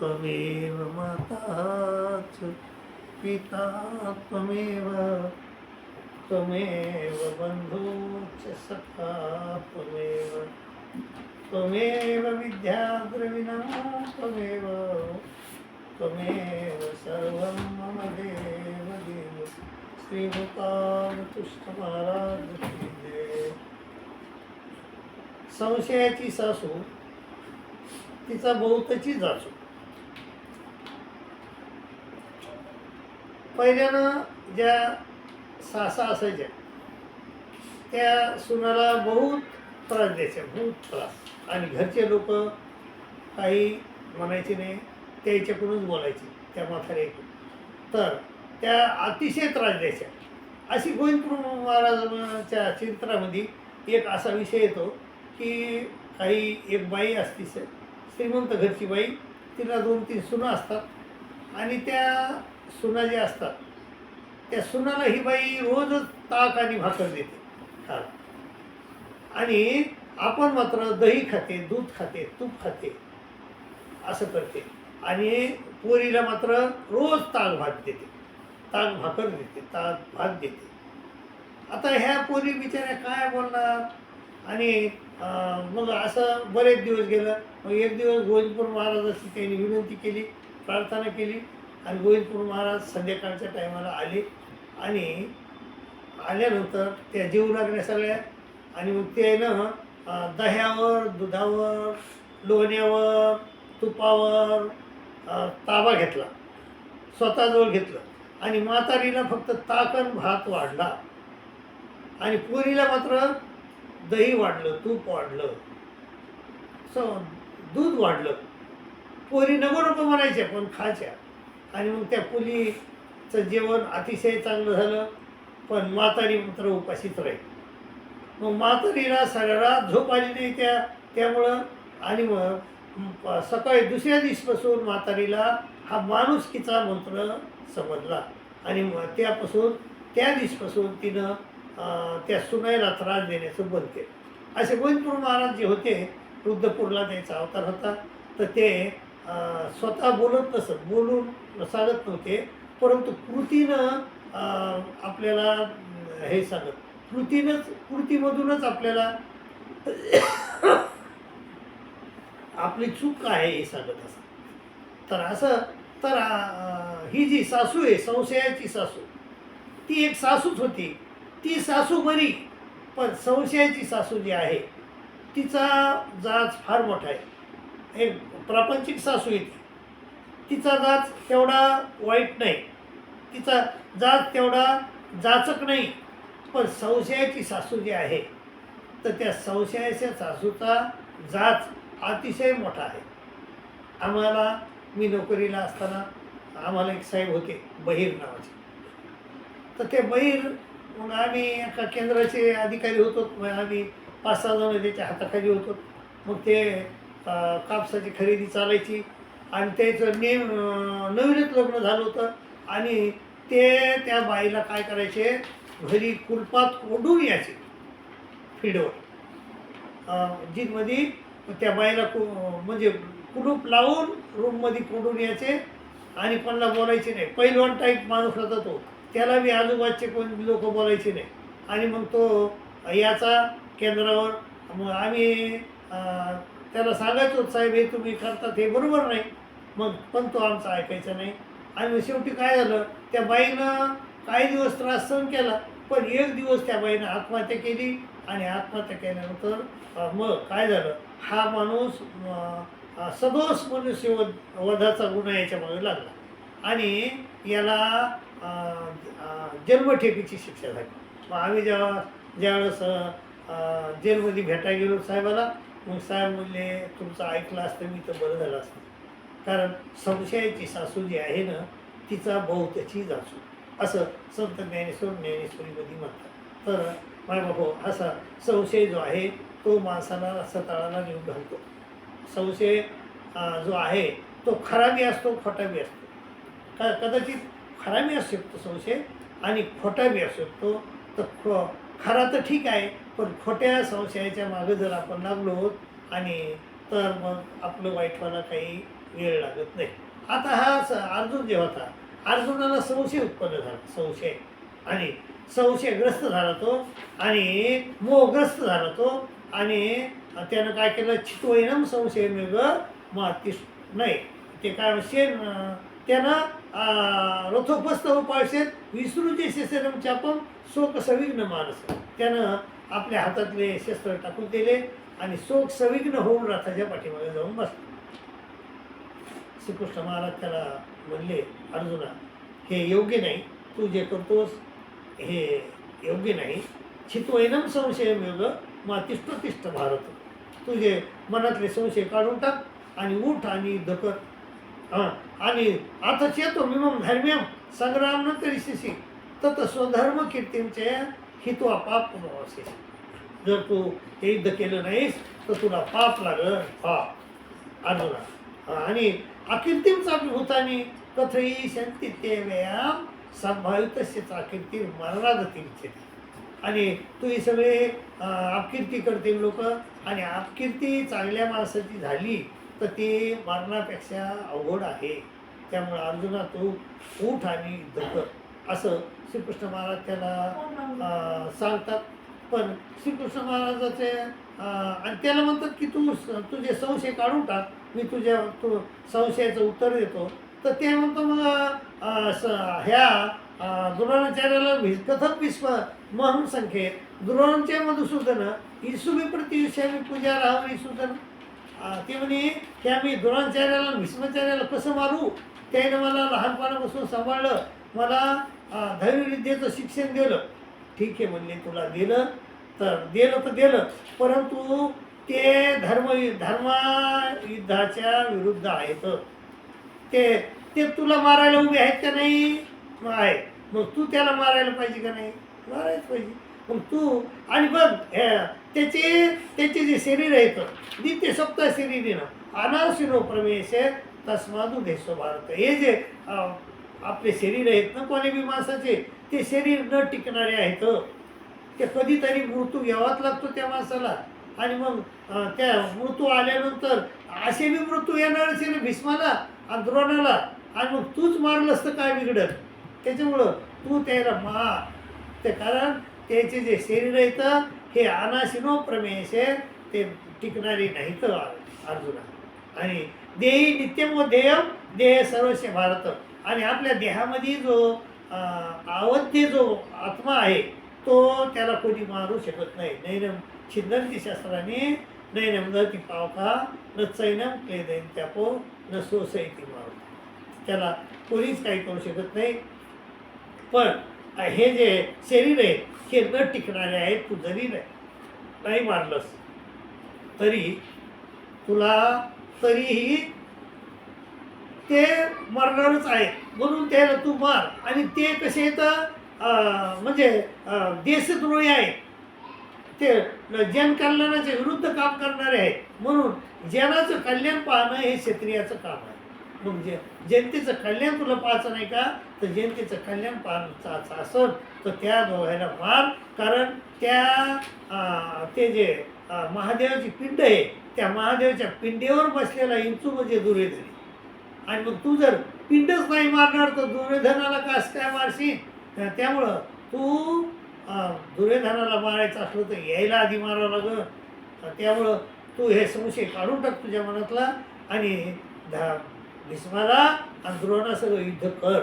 त्वमेव माता च पिता त्वमेव त्वमेव बन्धू च सखा त्वमेव त्वमेव विद्याद्रविना त्वमेव त्वमेव सर्वं मम देव देव श्रीगोपालकृष्ण संशयाची सासू तिचा बहुतची जासू पहिल्यानं ज्या सासा असायच्या त्या सुनाला बहुत त्रास द्यायच्या बहुत त्रास. आणि घरचे लोक काही म्हणायचे नाही त्याच्याकडूनच बोलायचे त्या म्हाताऱ्याकडून तर त्या अतिशय त्रास द्यायच्या. अशी गोविंदपूर महाराजांच्या चित्रामध्ये एक असा विषय येतो की काही एक बाई असती श्रीमंत घरची बाई तिला दोन तीन सुना असतात. आणि त्या सुना ज्या असतात त्या सुनाला ही बाई रोजच ताक आणि भाकर देते हा आणि आपण मात्र दही खाते दूध खाते तूप खाते असं करते. आणि पोरीला मात्र रोज ताक भात देते. ताक भाकर देते ताक भात देते. आता ह्या पोरी बिचाऱ्या काय बोलणार? आणि मग असं बरेच दिवस गेलं मग एक दिवस गोविंदपूर महाराजाची त्यांनी विनंती केली प्रार्थना केली आणि गोविंदपूर महाराज संध्याकाळच्या टायमाला आले. आणि आल्यानंतर त्या जेवू लागल्या सगळ्या आणि मग ते ना दह्यावर दुधावर लोण्यावर तुपावर ताबा घेतला. स्वतःजवळ घेतलं. आणि म्हातारीला फक्त ताकण भात वाढला. आणि पोरीला मात्र दही वाढलं तूप वाढलं. स दूध वाढलं. पोरी नको नको म्हणायच्या पण खायच्या. आणि मग त्या पुलीचं जेवण अतिशय चांगलं झालं पण म्हातारी मात्र उपाशीच राहील. मग म्हातारीला सगळ्या झोप आली नाही त्या त्यामुळं आणि मग सकाळी दुसऱ्या दिवशीपासून म्हातारीला हा माणुसकीचा मंत्र समजला. आणि मग त्यापासून त्या दिवशीपासून तिनं त्या सुनाईला त्रास देण्याचं बंद केलं. असे गोविंदपूर महाराज जे होते रुद्रपूरला त्यांचा अवतार होता. तर ते स्वतः बोलत नसत बोलून सांगत नव्हते परंतु कृतीनं आपल्याला हे सांगत. कृतीनंच कृतीमधूनच आपल्याला आपली चूक काय आहे हे सांगत असत. तर असं तर ही जी सासू आहे संशयाची सासू ती एक सासूच होती. ती सासू बरी पण संशयाची सासू जी आहे तिचा जाच फार मोठा आहे. एक प्रापंचिक सासू येते. तिचा जाच तेवढा वाईट नाही. तिचा जाच तेवढा जाचक नाही. पण संशयाची सासू जी आहे तर त्या संशयाच्या सासूचा जाच अतिशय मोठा आहे. आम्हाला मी नोकरीला असताना आम्हाला एक साहेब होते बहीर नावाचे. तर ते बहीर मग आम्ही एका केंद्राचे अधिकारी होतो मग आम्ही पाच सहा जण त्याच्या हाताखाली होतो. मग ते कापसाची खरेदी चालायची. आणि त्याचं नेम नवीनच लग्न झालं होतं आणि ते त्या बाईला काय करायचे? घरी कुलपात ओढून यायचे. फिडवर. जीतमध्ये त्या बाईला कु म्हणजे कुलूप लावून रूममध्ये कोंडून यायचे आणि कोणाला बोलायचे नाही. पहिलवान टाईप माणूस होता तो. त्याला बी आजूबाजूचे कोण लोक बोलायचे नाही. आणि मग तो याचा केंद्रावर मग आम्ही त्याला सांगायचो साहेब हे तुम्ही करतात हे बरोबर नाही. मग पण तो आमचा ऐकायचा नाही. आणि मग शेवटी काय झालं त्या बाईनं काही दिवस त्रास सहन केला पण एक दिवस त्या बाईनं आत्महत्या केली आणि आत्महत्या केल्यानंतर मग काय झालं हा माणूस सदोष मनुष्य वध वधाचा गुन्हा याच्या मागे लागला. आणि याला जन्मठेपीची शिक्षा झाली. मग आम्ही जेव्हा ज्यावेळेस जेलमध्ये भेटायला गेलो साहेबाला मग साहेब म्हणले तुमचं ऐकलं असतं मी तर बरं झालं असतं. कारण संशयाची सासू जी आहे ना तिचा बहुतची जासू असं संत ज्ञानेश्वर ज्ञानेश्वरीमध्ये म्हणतात. तर मायबापो असा संशय जो आहे तो माणसाला सताळाला नेऊन घालतो. संशय जो आहे तो खराबी असतो खोटाबी असतो. का कदाचित खराबी असू शकतो संशय आणि खोटाबी असू शकतो. तर खो खरा तर ठीक आहे पण खोट्या संशयाच्या मागे जर आपण लागलो आणि तर मग आपलं वाईटपणा काही वेळ लागत नाही. आता हा अर्जुन जे होता अर्जुनाला संशय उत्पन्न झाला संशय. आणि संशयग्रस्त झाला तो आणि मोहग्रस्त झाला तो आणि त्यानं काय केलं? चितवैनम संशय मेघ मातीस नाही ते काय शेण त्यानं रथोपस्त रथोपस्थ विसरू जे शेषरम चापम शोक सविघ्न मानस. त्यानं आपल्या हातातले शस्त्र टाकून दिले आणि शोक सविघ्न होऊन रथाच्या पाठीमागे जाऊन बसले. श्रीकृष्ण महाराज त्याला म्हणले अर्जुना हे योग्य नाही. तू जे करतोस हे योग्य नाही. छित्वैनम संशय योग मातिष्ठ तिष्ठ भारत तुझे मनातले संशय काढून टाक आणि उठ आणि युद्ध हां आणि आता चेतो मिमम धर्म्यम संग्राम न तरी शिशी तत स्वधर्म कीर्तींचे हित्वा पाप असेल जर तू हे युद्ध केलं नाहीस तर तुला पाप लागल. पाप अर्जुना आणि अकिर्तींचा भूतानी कथई शांती ते व्यायाम संभावितस्य अकिर्ती मरणागती इच्छिते. आणि तू हे सगळे अं, अपकीर्ती करतील लोक. आणि अपकीर्ती चांगल्या माणसाची झाली तर ती मरणापेक्षा अवघड आहे. त्यामुळे अर्जुना तू उठ आणि युद्ध कर. असं श्रीकृष्ण महाराज त्याला सांगतात. पण श्रीकृष्ण महाराजाचे आणि त्याला म्हणतात की तू तुझे संशय काढून टाक. मी तुझ्या तू संशयाचं उत्तर देतो. तर ते म्हणतो मग ह्या द्रोणाचार्याला भीस कथक विश्व म्हणून संख्येत द्रोणांच्या मधुसूदन ईसुमी प्रतियुष्यामी पूजा राहून ईसुदन. अं, ते म्हणे की आम्ही द्रोणाचार्याला भीष्माचार्याला कसं मारू? त्याने मला लहानपणापासून सांभाळलं. मला धैर्यविद्येचं शिक्षण दिलं. ठीक आहे म्हणले तुला दिलं. तर दिलं तर दिलं. परंतु ते धर्म धर्मा युद्धाच्या विरुद्ध आहेत. ते ते तुला मारायला उभे आहेत का नाही? आहे. मग तू त्याला मारायला पाहिजे का नाही? मारायच पाहिजे. मग तू आणि बघ त्याचे त्याचे जे शरीर आहेत नित्य सप्ताह शरीरीनं अनाशिनो प्रवेश तस्मादू देशो भारत. हे जे आपले शरीर आहेत ना कोणी बी माणसाचे ते शरीर न टिकणारे आहेत. ते कधीतरी मृत्यू घ्यावाच लागतो त्या माणसाला. आणि मग त्या मृत्यू आल्यानंतर असे बी मृत्यू येणार असेल ना भीष्माला आणि द्रोणाला. आणि मग तूच मारलंस तर काय बिघडत त्याच्यामुळं तू त्याला मार. ते कारण त्याचे जे शरीर आहेत हे अनाशिनो प्रमेश आहे, ते टिकणारे नाहीत अर्जुना. आणि देही नित्यम व देह सर्वस्व भारत आणि आपल्या देहामध्ये जो अं, जो आत्मा आहे तो त्याला कोणी मारू शकत नाही. नैनम छिंदंती शास्त्राने नैनम न ती पावका न चैनम क्लेदैन त्यापो न सोसैती मारू. त्याला कोणीच काही करू शकत नाही. पण हे जे शरीर आहे हे न टिकणारे आहेत तू जरी नाही नाही मारलंस तरी तुला तरीही ते मरणारच आहे. म्हणून त्याला तू मार. आणि ते कसे तर म्हणजे देशद्रोही आहे ते जनकल्याणाच्या विरुद्ध काम करणारे आहेत. म्हणून जनाचं कल्याण पाहणं हे क्षत्रियाचं काम आहे. मग जे जनतेचं कल्याण तुला पाहायचं नाही का? तर जनतेचं कल्याण पाहण्याचं असेल तर त्या दोघांना मार. कारण त्या अं, ते जे महादेवाची पिंड आहे त्या महादेवाच्या पिंडेवर बसलेला इंचू म्हणजे दुर्योधनी आणि मग तू जर पिंडच नाही मारणार तर दुर्योधनाला कास काय मारशी त्यामुळं तू दुर्योधनाला मारायचं असलं तर यायला आधी मारावं लागलं. त्यामुळं तू हे संशय काढून टाक तुझ्या मनातला आणि धा भीष्माला आणि सगळं युद्ध कर.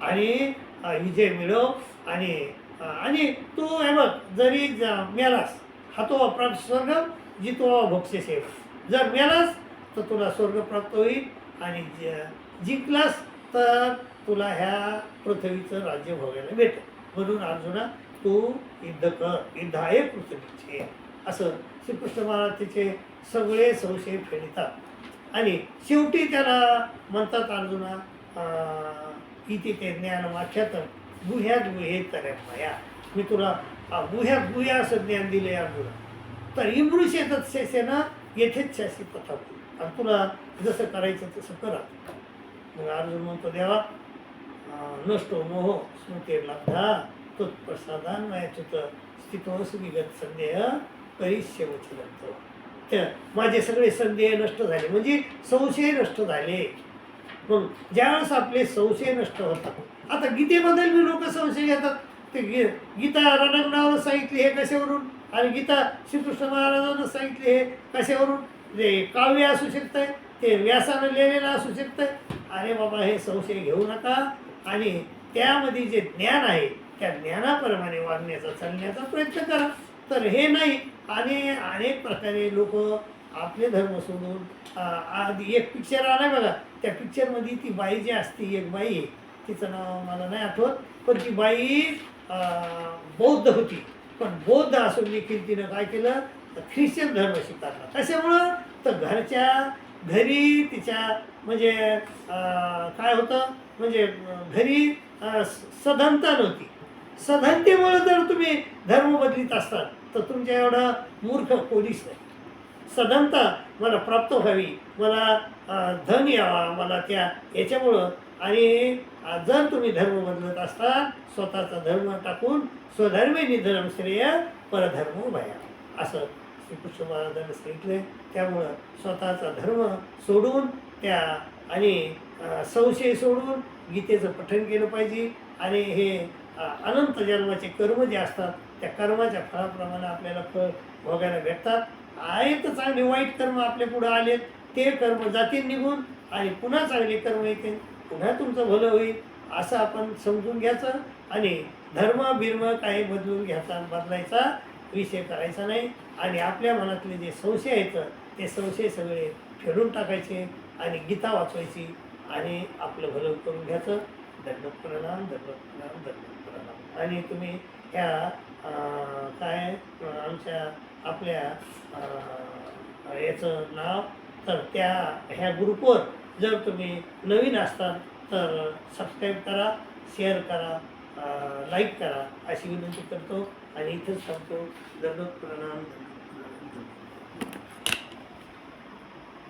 आणि विजय मिळव आणि आणि तू हे बघ जरी मेलास हातो प्राप्त स्वर्ग जितो भक्ष्य सेवा जर मेलास तर तुला स्वर्ग प्राप्त होईल. आणि ज- जिंकलास तर तुला ह्या पृथ्वीचं राज्य भोगायला भेटेल. म्हणून अर्जुना तू युद्ध कर. युद्ध आहे पृथ्वीचे. असं श्रीकृष्ण महाराज तिचे सगळे संशय फेडतात. आणि शेवटी त्याला म्हणतात अर्जुना अं, इथे ते ज्ञान वाख्यात गुह्यात गुहे तर माया. मी तुला गुह्यात गुह्या असं ज्ञान दिले अर्जुना. तर इमृष येतात शेसेना येथेच शासी तथा आणि तुला जसं करायचं तसं करा. मग अर्जुन म्हणतो देवा नष्टो हो, मोह स्मृतीर्लब्धा तत्प्रसादान वयाच्युत स्थितो विगत संदेह करिष्य वचलंत त्या माझे सगळे संदेह नष्ट झाले म्हणजे संशय नष्ट झाले. मग ज्यावेळेस आपले संशय नष्ट होतात आता गीतेबद्दल मी लोक संशय घेतात. ते गी गीता रणंगणावर सांगितली हे कशावरून? आणि गीता श्रीकृष्ण महाराजांना सांगितले हे कशावरून? ते काव्य असू शकतं ते व्यासानं लिहिलेलं असू शकतं अरे बाबा हे संशय घेऊ नका. आणि त्यामध्ये जे ज्ञान आहे त्या ज्ञानाप्रमाणे वागण्याचा चालण्याचा प्रयत्न करा. तर हे नाही आणि अनेक प्रकारे लोक आपले धर्म सोडून आधी एक पिक्चर आला बघा. त्या पिक्चरमध्ये ती बाई जी असते एक बाई आहे, तिचं नाव मला नाही आठवत पण ती बाई बौद्ध होती. पण बौद्ध असून देखील तिनं काय केलं? तर ख्रिश्चन धर्म शिकतात कशामुळं तर घरच्या घरी तिच्या म्हणजे काय होतं? म्हणजे घरी सधनता नव्हती. सधनतेमुळे जर तुम्ही धर्म बदलित असतात तर तुमच्या एवढं मूर्ख कोणीच नाही. सधनता मला प्राप्त व्हावी मला धन यावा मला त्या याच्यामुळं. आणि जर तुम्ही धर्म बदलत असता स्वतःचा धर्म टाकून स्वधर्मे निधर्म श्रेय परधर्म भया असं श्रीकृष्ण महाराजांनी सांगितले. त्यामुळं स्वतःचा धर्म सोडून त्या आणि संशय सोडून गीतेचं पठण केलं पाहिजे. आणि हे अनंत जन्माचे कर्म जे असतात त्या कर्माच्या फळाप्रमाणे आपल्याला फळ भोगायला भेटतात. आहेत तर चांगले वाईट कर्म आपल्या पुढे आलेत. ते कर्म जातील निघून आणि पुन्हा चांगले कर्म येतील. पुन्हा तुमचं भलं होईल असं आपण समजून घ्यायचं. आणि धर्म बिर्म काही बदलून घ्यायचा बदलायचा विषय करायचा नाही. आणि आपल्या मनातले जे संशय आहेत ते संशय सगळे फेडून टाकायचे आणि गीता वाचवायची आणि आपलं भलं करून घ्यायचं. दंडक प्रणाम दंडक प्रणाम दंडक प्रणाम. आणि तुम्ही ह्या काय आमच्या आपल्या याचं नाव तर त्या ह्या ग्रुपवर जर तुम्ही नवीन असताल तर सबस्क्राईब करा शेअर करा लाईक करा अशी विनंती करतो. आणि इथं सांगतो दंडक प्रणाम